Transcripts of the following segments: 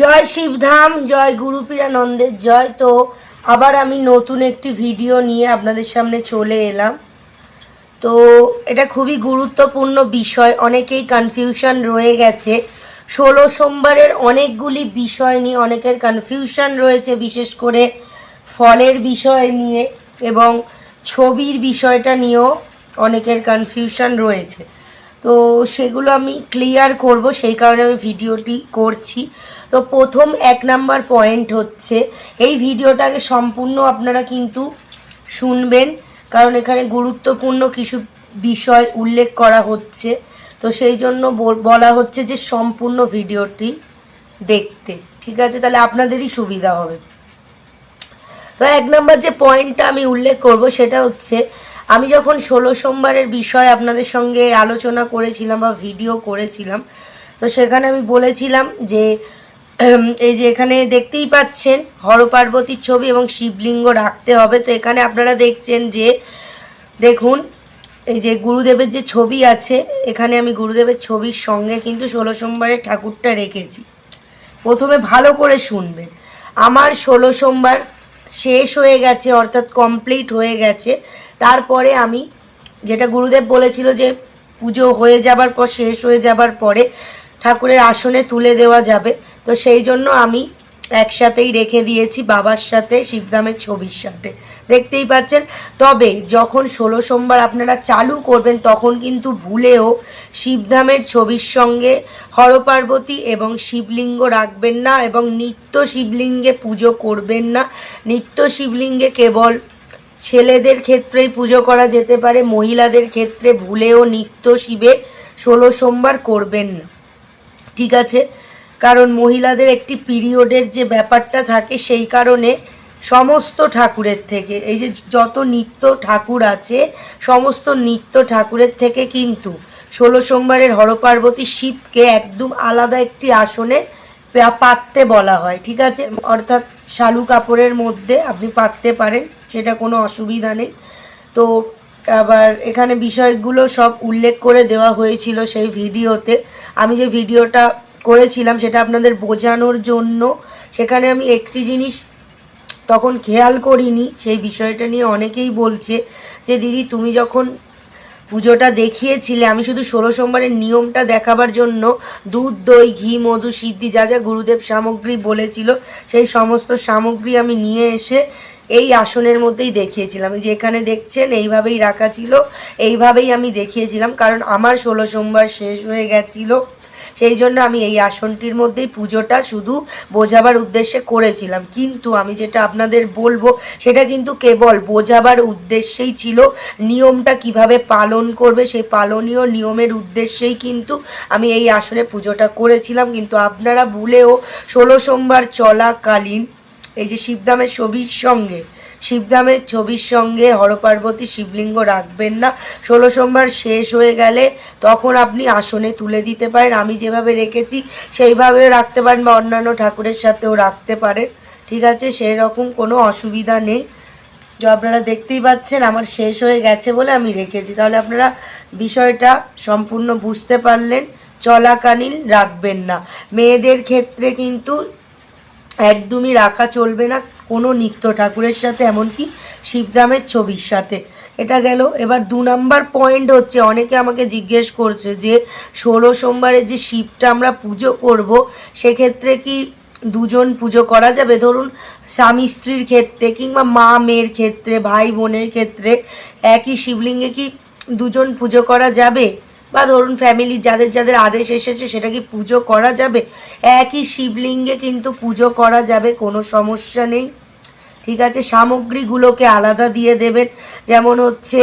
জয় শিবধাম, জয় গুরুপীরানন্দের, জয় তো। আবার আমি নতুন একটি ভিডিও নিয়ে আপনাদের সামনে চলে এলাম। তো এটা খুবই গুরুত্বপূর্ণ বিষয়, অনেকেই কনফিউশন রয়ে গেছে। ষোলো সোমবারের অনেকগুলি বিষয় নিয়ে অনেকের কনফিউশন রয়েছে, বিশেষ করে ফলের বিষয় নিয়ে এবং ছবির বিষয়টা নিয়েও অনেকের কনফিউশন রয়েছে। তো সেগুলো আমি ক্লিয়ার করব, সেই কারণে আমি ভিডিওটি করছি। তো প্রথম এক নাম্বার পয়েন্ট হচ্ছে, এই ভিডিওটাকে সম্পূর্ণ আপনারা কিন্তু শুনবেন, কারণ এখানে গুরুত্বপূর্ণ কিছু বিষয় উল্লেখ করা হচ্ছে। তো সেই জন্য বল- হচ্ছে যে সম্পূর্ণ ভিডিওটি দেখতে। ঠিক আছে, তাহলে আপনাদেরই সুবিধা হবে। তো এক নম্বর যে পয়েন্টটা আমি উল্লেখ করব, সেটা হচ্ছে আমি যখন ষোলো সোমবারের বিষয় আপনাদের সঙ্গে আলোচনা করেছিলাম বা ভিডিও করেছিলাম, তো সেখানে আমি বলেছিলাম যে এই যে এখানে দেখতেই পাচ্ছেন হরপার্বতীর ছবি এবং শিবলিঙ্গ রাখতে হবে। তো এখানে আপনারা দেখছেন যে, দেখুন, এই যে গুরুদেবের যে ছবি আছে, এখানে আমি গুরুদেবের ছবির সঙ্গে কিন্তু ষোলো সোমবারের ঠাকুরটা রেখেছি। প্রথমে ভালো করে শুনবেন। আমার ষোলো সোমবার শেষ হয়ে গেছে, অর্থাৎ কমপ্লিট হয়ে গেছে। তারপরে আমি যেটা গুরুদেব বলেছিল যে পুজো হয়ে যাবার পর, শেষ হয়ে যাবার পরে ঠাকুরের আসনে তুলে দেওয়া যাবে। তো সেই জন্য আমি একসাথেই রেখে দিয়েছি বাবার সাথে শিবধামের ছবির সাথে। দেখতেই পাচ্ছেন? তবে যখন ষোলো সোমবার আপনারা চালু করবেন, তখন কিন্তু ভুলেও শিবধামের ছবির সঙ্গে হরপার্বতী এবং শিবলিঙ্গ রাখবেন না এবং নিত্য শিবলিঙ্গে পুজো করবেন না। নিত্য শিবলিঙ্গে কেবল ছেলেদের ক্ষেত্রেই পুজো করা যেতে পারে, মহিলাদের ক্ষেত্রে ভুলেও নিত্য শিবে ষোলো সোমবার করবেন না। ঠিক আছে? কারণ মহিলাদের একটি পিরিয়ডের যে ব্যাপারটা থাকে সেই কারণে সমস্ত ঠাকুরের থেকে, এই যে যত নিত্য ঠাকুর আছে, সমস্ত নিত্য ঠাকুরের থেকে কিন্তু ষোলো সোমবারের হরপার্বতী শিবকে একদম আলাদা একটি আসনে পাততে বলা হয়, ঠিক আছে? অর্থাৎ শালু কাপড়ের মধ্যে আপনি পাততে পারেন, সেটা কোনো অসুবিধা নেই। তো আবার এখানে বিষয়গুলো সব উল্লেখ করে দেওয়া হয়েছিল সেই ভিডিওতে। আমি যে ভিডিওটা করেছিলাম, সেটা আপনাদের বোঝানোর জন্য। সেখানে আমি একটি জিনিস তখন খেয়াল করিনি, সেই বিষয়টা নিয়ে অনেকেই বলছে যে, দিদি, তুমি যখন পুজোটা দেখিয়েছিলে। আমি শুধু ষোলো সোমবারের নিয়মটা দেখাবার জন্য দুধ, দই, ঘি, মধু, সিদ্ধি, যা যা গুরুদেব সামগ্রী বলেছিল, সেই সমস্ত সামগ্রী আমি নিয়ে এসে এই আসনের মধ্যেই দেখিয়েছিলাম। যে এখানে দেখছেন, এইভাবেই রাখা ছিল, এইভাবেই আমি দেখিয়েছিলাম, কারণ আমার ষোলো সোমবার শেষ হয়ে গেছিল। সেই জন্য আমি এই আসনটির মধ্যেই পুজোটা শুধু বোঝাবার উদ্দেশ্যে করেছিলাম। কিন্তু আমি যেটা আপনাদের বলব, সেটা কিন্তু কেবল বোঝাবার উদ্দেশ্যেই ছিল। নিয়মটা কীভাবে পালন করবে সেই পালনীয় নিয়মের উদ্দেশ্যেই কিন্তু আমি এই আসনে পুজোটা করেছিলাম। কিন্তু আপনারা ভুলেও ষোলো সোমবার চলাকালীন এই যে শিবধামের ছবির সঙ্গে শিবধামের ছবির সঙ্গে হরপার্বতী শিবলিঙ্গ রাখবেন না। ষোলো সোমবার শেষ হয়ে গেলে তখন আপনি আসনে তুলে দিতে পারেন। আমি যেভাবে রেখেছি সেইভাবে রাখতে পারেন বা অন্যান্য ঠাকুরের সাথেও রাখতে পারেন। ঠিক আছে সেই রকম কোনো অসুবিধা নেই। যে আপনারা দেখতেই পাচ্ছেন, আমার শেষ হয়ে গেছে বলে আমি রেখেছি। তাহলে আপনারা বিষয়টা সম্পূর্ণ বুঝতে পারলেন। চলাকালীন রাখবেন না। মেয়েদের ক্ষেত্রে কিন্তু একদমই রাখা চলবে না, কোনো নিত্য ঠাকুরের সাথে, এমনকি শিবধামের ছবির সাথে। এটা গেল। এবার দু নাম্বার পয়েন্ট হচ্ছে, অনেকে আমাকে জিজ্ঞেস করছে যে, ষোলো সোমবারের যে শিবটা আমরা পুজো করব, সেক্ষেত্রে কি দুজন পুজো করা যাবে? ধরুন, স্বামী স্ত্রীর ক্ষেত্রে কিংবা মা মেয়ের ক্ষেত্রে, ভাই বোনের ক্ষেত্রে, একই শিবলিঙ্গে কি দুজন পুজো করা যাবে? বা ধরুন ফ্যামিলি যাদের যাদের আদেশ এসেছে সেটা কি পুজো করা যাবে? একই শিবলিঙ্গে কিন্তু পুজো করা যাবে, কোনো সমস্যা নেই। ঠিক আছে, সামগ্রীগুলোকে আলাদা দিয়ে দেবেন। যেমন হচ্ছে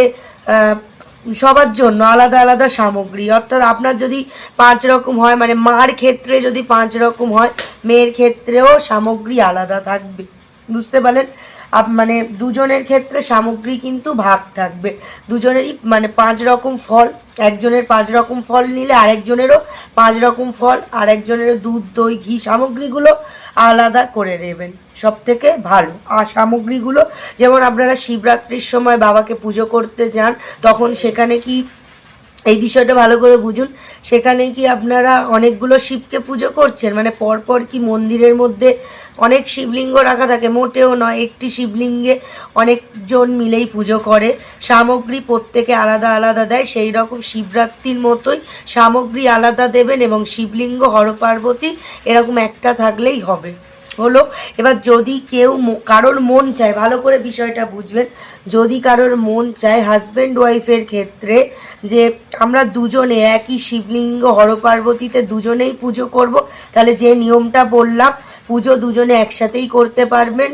সবার জন্য আলাদা আলাদা সামগ্রী। অর্থাৎ আপনার যদি পাঁচ রকম হয় মানে মার ক্ষেত্রে যদি পাঁচ রকম হয়, মেয়ের ক্ষেত্রেও সামগ্রী আলাদা থাকবে। বুঝতে পারলেন? মানে দুজনের ক্ষেত্রে সামগ্রী কিন্তু ভাগ থাকবে। দুজনেরই মানে পাঁচ রকম ফল, একজনের পাঁচ রকম ফল নিলে আরেকজনেরও পাঁচ রকম ফল, আরেকজনেরও দুধ, দই, ঘি সামগ্রীগুলো আলাদা করে নেবেন। সব থেকে ভালো। আর সামগ্রীগুলো, যেমন আপনারা শিবরাত্রির সময় বাবাকে পুজো করতে যান, তখন সেখানে কি এই বিষয়টা ভালো করে বুঝুন। সেখানে কি আপনারা অনেকগুলো শিবকে পুজো করছেন? মানে পরপর কি মন্দিরের মধ্যে অনেক শিবলিঙ্গ রাখা থাকে? মোটেও নয়, একটি শিবলিঙ্গে অনেকজন মিলেই পুজো করে। সামগ্রী প্রত্যেকে আলাদা আলাদা দেয়। সেই রকম শিবরাত্রির মতোই সামগ্রী আলাদা দেবেন এবং শিবলিঙ্গ, হরপার্বতী এরকম একটা থাকলেই হবে। হলো। এবার যদি কেউ কারোর মন চায়, ভালো করে বিষয়টা বুঝবেন, যদি কারোর মন চায় হাজব্যান্ড ওয়াইফের ক্ষেত্রে যে আমরা দুজনে একই শিবলিঙ্গ হরপার্বতীতে দুজনেই পুজো করব, তাহলে যে নিয়মটা বললাম, পুজো দুজনে একসাথেই করতে পারবেন।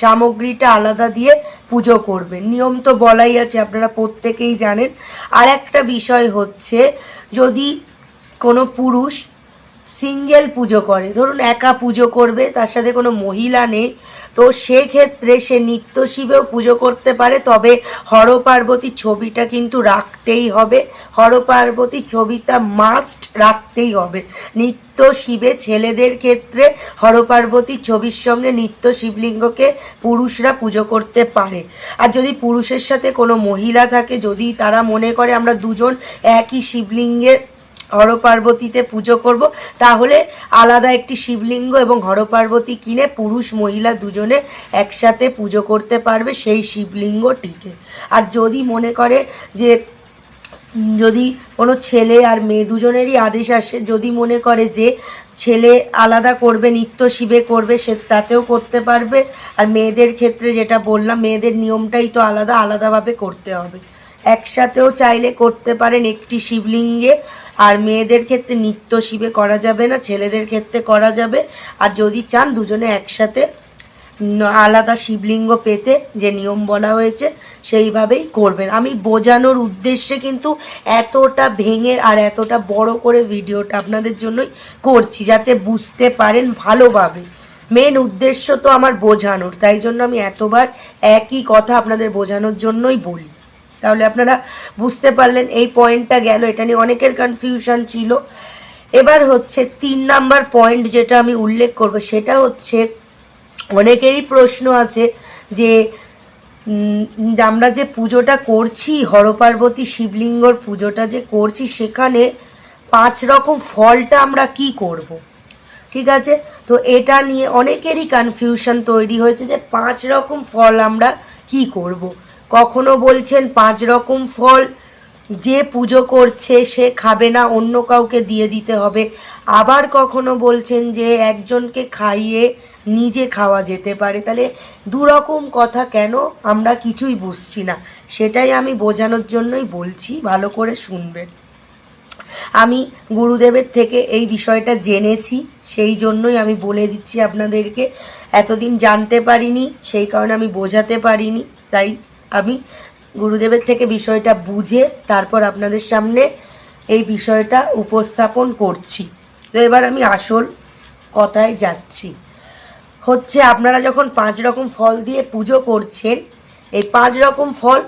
সামগ্রীটা আলাদা দিয়ে পুজো করবেন। নিয়ম তো বলাই আছে, আপনারা প্রত্যেকেই জানেন। আর একটা বিষয় হচ্ছে, যদি কোনো পুরুষ সিঙ্গেল পুজো করে। ধরুন একা পুজো করবে, তার সাথে কোনো মহিলা নেই, তো সেক্ষেত্রে সে নিত্য শিবেও পুজো করতে পারে, তবে হরপার্বতীর ছবিটা কিন্তু রাখতেই হবে। হরপার্বতীর ছবিটা মাস্ট রাখতেই হবে। নিত্য শিবে ছেলেদের ক্ষেত্রে হরপার্বতীর ছবির সঙ্গে নিত্য শিবলিঙ্গকে পুরুষরা পুজো করতে পারে। আর যদি পুরুষের সাথে কোনো মহিলা থাকে, যদি তারা মনে করে আমরা দুজন একই শিবলিঙ্গের হরপার্বতীতে পুজো করব। তাহলে আলাদা একটি শিবলিঙ্গ এবং হরপার্বতী কিনে পুরুষ মহিলা দুজনে একসাথে পুজো করতে পারবে সেই শিবলিঙ্গটিকে। আর যদি মনে করে যে যদি কোনো ছেলে আর মেয়ে দুজনেরই আদেশ আসে, যদি মনে করে যে ছেলে আলাদা করবে, নিত্য শিবে করবে, সে তাতেও করতে পারবে। আর মেয়েদের ক্ষেত্রে যেটা বললাম, মেয়েদের নিয়মটাই তো আলাদা, আলাদাভাবে করতে হবে। একসাথেও চাইলে করতে পারেন একটি শিবলিঙ্গে। আর মেয়েদের ক্ষেত্রে নিত্য শিবে করা যাবে না, ছেলেদের ক্ষেত্রে করা যাবে। আর যদি চান দুজনে একসাথে আলাদা শিবলিঙ্গ পেতে, যে নিয়ম বলা হয়েছে, সেইভাবেই করবেন। আমি বোঝানোর উদ্দেশ্যে কিন্তু এতটা ভেঙে আর এতটা বড় করে ভিডিওটা আপনাদের জন্যই করছি, যাতে বুঝতে পারেন ভালোভাবে। মেন উদ্দেশ্য তো আমার বোঝানোর, তাই জন্য আমি এতবার একই কথা আপনাদের বোঝানোর জন্যই বলি। তাহলে আপনারা বুঝতে পারলেন এই পয়েন্টটা গেল এটা নিয়ে অনেকের কনফিউশন ছিল এবার হচ্ছে তিন নাম্বার পয়েন্ট যেটা আমি উল্লেখ করব, সেটা হচ্ছে অনেকেরই প্রশ্ন আছে যে আমরা যে পুজোটা করছি, হরপার্বতী শিবলিঙ্গর পুজোটা যে করছি, সেখানে পাঁচ রকম ফলটা আমরা কি করব। ঠিক আছে তো এটা নিয়ে অনেকেরই কনফিউশন তৈরি হয়েছে যে পাঁচ রকম ফল আমরা কি করব। কখনো বলছেন পাঁচ রকম ফল, যে পুজো করছে সে খাবে না, অন্য কাউকে দিয়ে দিতে হবে। আবার কখনো বলছেন যে একজনকে খাইয়ে নিজে খাওয়া যেতে পারে। তাহলে দু রকম কথা কেন? আমরা কিছুই বুঝছি না। সেটাই আমি বোঝানোর জন্যই বলছি। ভালো করে শুনবেন। আমি গুরুদেবের থেকে এই বিষয়টা জেনেছি। সেই জন্যই আমি বলে দিচ্ছি আপনাদেরকে। এতদিন জানতে পারিনি, সেই কারণে আমি বোঝাতে পারিনি। তাই আমি গুরুদেবের থেকে বিষয়টা বুঝে তারপর আপনাদের সামনে এই বিষয়টা উপস্থাপন করছি। তো এবার আমি আসল কথায় যাচ্ছি। হচ্ছে আপনারা যখন পাঁচ রকম ফল দিয়ে পুজো করছেন, এই পাঁচ রকম ফল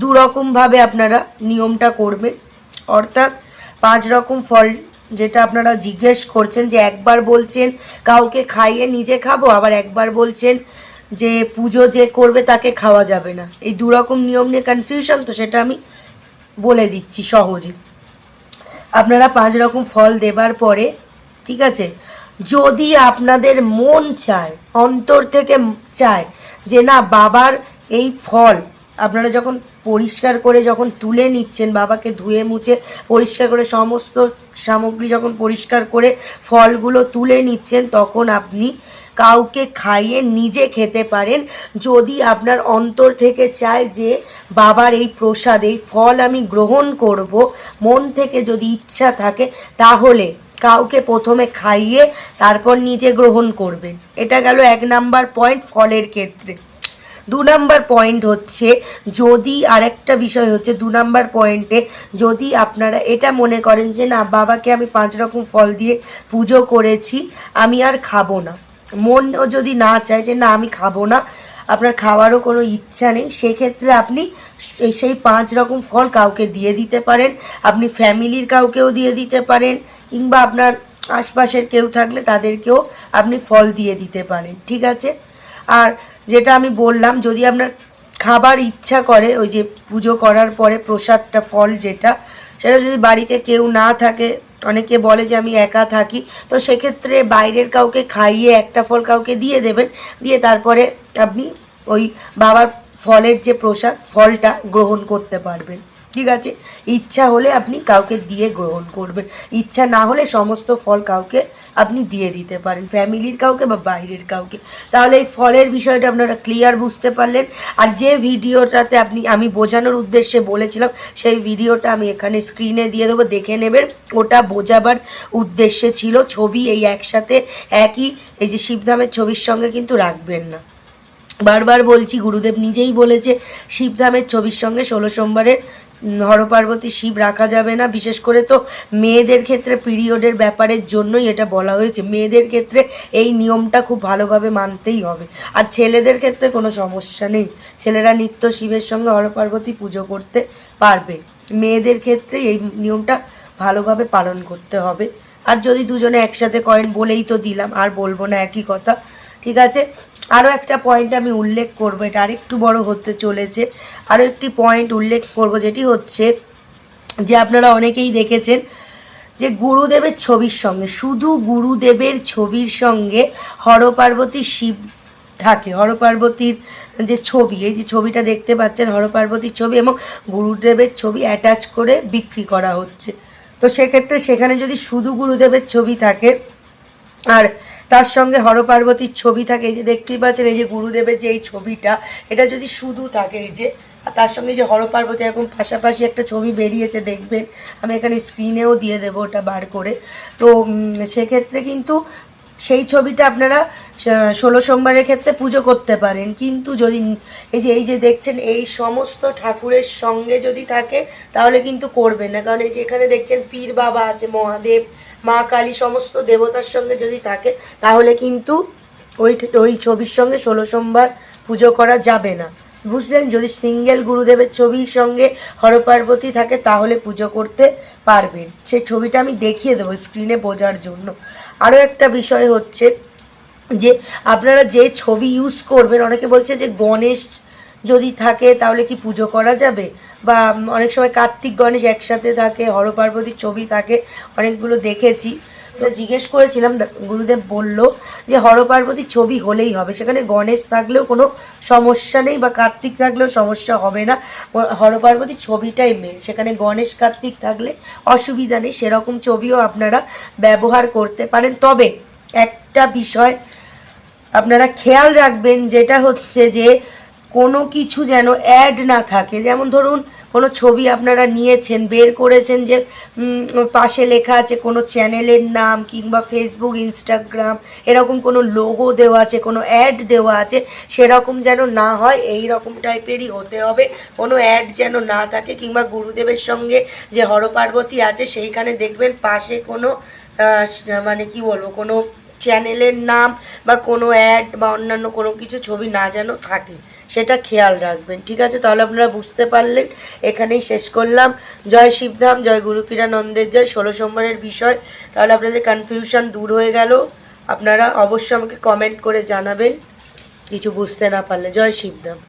দু রকমভাবে আপনারা নিয়মটা করবেন। অর্থাৎ পাঁচ রকম ফল যেটা আপনারা জিজ্ঞেস করছেন যে একবার বলছেন, কাউকে খাইয়ে নিজে খাব, আবার একবার বলছেন যে পুজো যে করবে তাকে খাওয়া যাবে না। এই দুরকম নিয়ম নিয়ে কনফিউশন তো সেটা আমি বলে দিচ্ছি সহজে। আপনারা পাঁচ রকম ফল দেবার পরে, ঠিক আছে? যদি আপনাদের মন চায়, অন্তর থেকে চায় যে না, বাবার এই ফল আপনারা যখন পরিষ্কার করে যখন তুলে নিচ্ছেন, বাবাকে ধুয়ে মুছে পরিষ্কার করে সমস্ত সামগ্রী যখন পরিষ্কার করে ফলগুলো তুলে নিচ্ছেন, তখন আপনি কাউকে খাইয়ে নিজে খেতে পারেন। যদি আপনার অন্তর থেকে চায় যে, বাবার এই প্রসাদ, এই ফল আমি গ্রহণ করব, মন থেকে যদি ইচ্ছা থাকে, তাহলে কাউকে প্রথমে খাইয়ে তারপর নিজে গ্রহণ করবেন। এটা গেল এক নাম্বার পয়েন্ট ফলের ক্ষেত্রে। দু নাম্বার পয়েন্ট হচ্ছে যদি আরেকটা বিষয় হচ্ছে দু নাম্বার পয়েন্টে যদি আপনারা এটা মনে করেন যে না, বাবাকে আমি পাঁচ রকম ফল দিয়ে পুজো করেছি, আমি আর খাব না। মনও যদি না চায় যে না, আমি খাব না, আপনার খাওয়ারও কোনো ইচ্ছা নেই, সেক্ষেত্রে আপনি সেই পাঁচ রকম ফল কাউকে দিয়ে দিতে পারেন, আপনি ফ্যামিলির কাউকেও দিয়ে দিতে পারেন, কিংবা আপনার আশপাশের কেউ থাকলে তাদেরকেও আপনি ফল দিয়ে দিতে পারেন, ঠিক আছে? আর যেটা আমি বললাম, যদি আপনার খাবার ইচ্ছা করে, ওই যে পুজো করার পরে প্রসাদটা, ফল যেটা, সেটা যদি বাড়িতে কেউ না থাকে, অনেকে বলে যে আমি একা থাকি, তো সেক্ষেত্রে বাইরের কাউকে খাইয়ে একটা ফল কাউকে দিয়ে দেবেন, দিয়ে তারপরে আপনি ওই বাবার ফলের যে প্রসাদ, ফলটা গ্রহণ করতে পারবেন। ঠিক আছে? ইচ্ছা হলে আপনি কাউকে দিয়ে গ্রহণ করবেন। ইচ্ছা না হলে সমস্ত ফল কাউকে আপনি দিয়ে দিতে পারেন। ফ্যামিলির কাউকে বা বাইরের কাউকে। তাহলে এই ফলের বিষয়টা আপনারা ক্লিয়ার বুঝতে পারলেন। আর যে ভিডিওটাতে আপনি, আমি বোঝানোর উদ্দেশ্যে বলেছিলাম, সেই ভিডিওটা আমি এখানে স্ক্রিনে দিয়ে দেবো। দেখে নেবেন, ওটা বোঝাবার উদ্দেশ্যে ছিল। ছবি এই একসাথে, একই, এই যে শিবধামের ছবির সঙ্গে কিন্তু রাখবেন না। বারবার বলছি, গুরুদেব নিজেই বলেছে শিবধামের ছবির সঙ্গে ষোলো সোমবারের হরপার্বতী শিব রাখা যাবে না। বিশেষ করে তো মেয়েদের ক্ষেত্রে পিরিয়ডের ব্যাপারের জন্যই এটা বলা হয়েছে। মেয়েদের ক্ষেত্রে এই নিয়মটা খুব ভালোভাবে মানতেই হবে। আর ছেলেদের ক্ষেত্রে কোনো সমস্যা নেই। ছেলেরা নিত্য শিবের সঙ্গে হরপার্বতী পুজো করতে পারবে। মেয়েদের ক্ষেত্রে এই নিয়মটা ভালোভাবে পালন করতে হবে। আর যদি দুজনে একসাথে করেন বলেই তো দিলাম, আর বলব না একই কথা। ঠিক আছে? আরও একটা পয়েন্ট আমি উল্লেখ করব, এটা আরেকটু বড় হতে চলেছে। আরও একটি পয়েন্ট উল্লেখ করব, যেটি হচ্ছে যে আপনারা অনেকেই দেখেছেন যে গুরুদেবের ছবির সঙ্গে, শুধু গুরুদেবের ছবির সঙ্গে হরপার্বতী শিব থাকে, হরপার্বতীর যে ছবি, এই যে ছবিটা দেখতে পাচ্ছেন, হরপার্বতীর ছবি এবং গুরুদেবের ছবি অ্যাটাচ করে বিক্রি করা হচ্ছে। তো সেক্ষেত্রে সেখানে যদি শুধু গুরুদেবের ছবি থাকে, আর তার সঙ্গে হরপার্বতীর ছবি থাকে, এই যে দেখতেই পাচ্ছেন, এই যে গুরুদেবের যে এই ছবিটা, এটা যদি শুধু থাকে, এই যে, আর তার সঙ্গে যে হরপার্বতী এখন পাশাপাশি একটা ছবি বেরিয়েছে, দেখবেন, আমি এখানে স্ক্রিনেও দিয়ে দেবো ওটা বার করে। তো সেক্ষেত্রে কিন্তু সেই ছবিটা আপনারা ষোলো সোমবারের ক্ষেত্রে পুজো করতে পারেন। কিন্তু যদি এই যে এই যে দেখছেন, এই সমস্ত ঠাকুরের সঙ্গে যদি থাকে, তাহলে কিন্তু করবেন না। কারণ এই যে এখানে দেখছেন পীর বাবা আছে, মহাদেব, মা কালী, সমস্ত দেবতার সঙ্গে যদি থাকে, তাহলে কিন্তু ওই ওই ছবির সঙ্গে ষোলো সোমবার পুজো করা যাবে না। বুঝলেন? যদি সিঙ্গেল গুরুদেবের ছবির সঙ্গে হরপার্বতী থাকে, তাহলে পুজো করতে পারবেন। সেই ছবিটা আমি দেখিয়ে দেবো স্ক্রিনে বোঝার জন্য। আরও একটা বিষয় হচ্ছে যে আপনারা যে ছবি ইউজ করবেন, অনেকে বলছে যে গণেশ যদি থাকে তাহলে কি পুজো করা যাবে? বা অনেক সময় কার্তিক গণেশ একসাথে থাকে, হরপার্বতীর ছবি থাকে, অনেকগুলো দেখেছি। তো জিজ্ঞেস করেছিলাম গুরুদেব বলল যে হরপার্বতীর ছবি হলেই হবে, সেখানে গণেশ থাকলেও কোনো সমস্যা নেই বা কার্তিক থাকলেও সমস্যা হবে না। হ- হরপার্বতীর ছবিটাই মেন সেখানে গণেশ কার্তিক থাকলে অসুবিধা নেই, সেরকম ছবিও আপনারা ব্যবহার করতে পারেন। তবে একটা বিষয় আপনারা খেয়াল রাখবেন, যেটা হচ্ছে যে কোনো কিছু যেন অ্যাড না থাকে। যেমন ধরুন কোনো ছবি আপনারা নিয়েছেন, বের করেছেন যে পাশে লেখা আছে কোনো চ্যানেলের নাম কিংবা ফেসবুক ইনস্টাগ্রাম এরকম কোনো লোগো দেওয়া আছে, কোনো অ্যাড দেওয়া আছে, সেরকম যেন না হয় এই রকম টাইপেরই হতে হবে। কোনো অ্যাড যেন না থাকে কিংবা গুরুদেবের সঙ্গে যে হরপার্বতী আছে, সেইখানে দেখবেন পাশে কোনো মানে কি বলব, কোনো চ্যানেলের নাম বা কোনো অ্যাড বা অন্যান্য কোনো কিছু ছবি না যেন থাকে, সেটা খেয়াল রাখবেন, ঠিক আছে? তাহলে আপনারা বুঝতে পারলেন, এখানেই শেষ করলাম। জয় শিবধাম, জয় গুরুপীরানন্দের জয়। ষোলো সোমবারের বিষয়, তাহলে আপনাদের কনফিউশন দূর হয়ে গেল। আপনারা অবশ্যই আমাকে কমেন্ট করে জানাবেন, কিছু বুঝতে না পারলে। জয় শিবধাম।